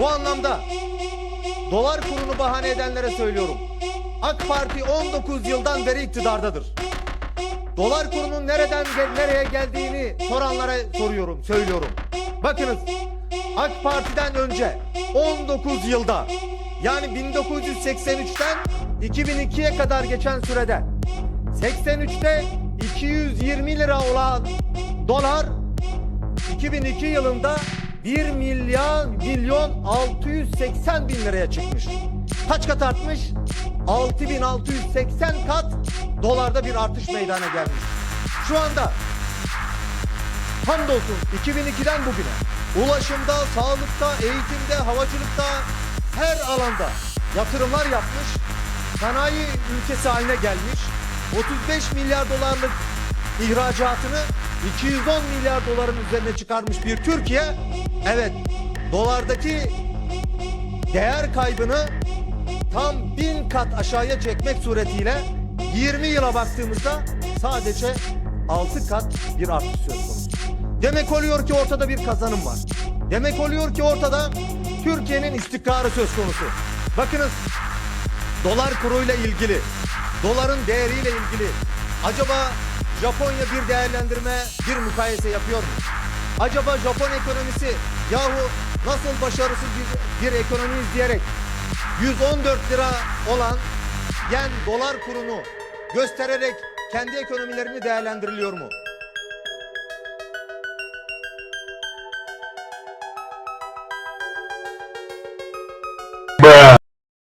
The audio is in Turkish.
Bu anlamda dolar kurunu bahane edenlere söylüyorum. AK Parti 19 yıldan beri iktidardadır. Dolar kurunun nereden nereye geldiğini soranlara soruyorum, söylüyorum. Bakınız AK Parti'den önce 19 yılda yani 1983'ten 2002'ye kadar geçen sürede 83'te 220 lira olan dolar 2002 yılında 1 milyar milyon 680 bin liraya çıkmış. Kaç kat artmış? 6680 kat dolarda bir artış meydana gelmiş. Şu anda hamdolsun 2002'den bugüne ulaşımda, sağlıkta, eğitimde, havacılıkta her alanda yatırımlar yapmış. Sanayi ülkesi haline gelmiş. 35 milyar dolarlık ihracatını 210 milyar doların üzerine çıkarmış bir Türkiye. Evet, dolardaki değer kaybını tam bin kat aşağıya çekmek suretiyle 20 yıla baktığımızda sadece 6 kat bir artış söz konusu. Demek oluyor ki ortada bir kazanım var. Demek oluyor ki ortada Türkiye'nin istikrarı söz konusu. Bakınız dolar kuruyla ilgili, doların değeriyle ilgili acaba Japonya bir değerlendirme, bir mukayese yapıyor mu? Acaba Japon ekonomisi yahu nasıl başarısız bir, bir ekonomi izleyerek 114 lira olan yen dolar kurunu göstererek kendi ekonomilerini değerlendiriliyor mu?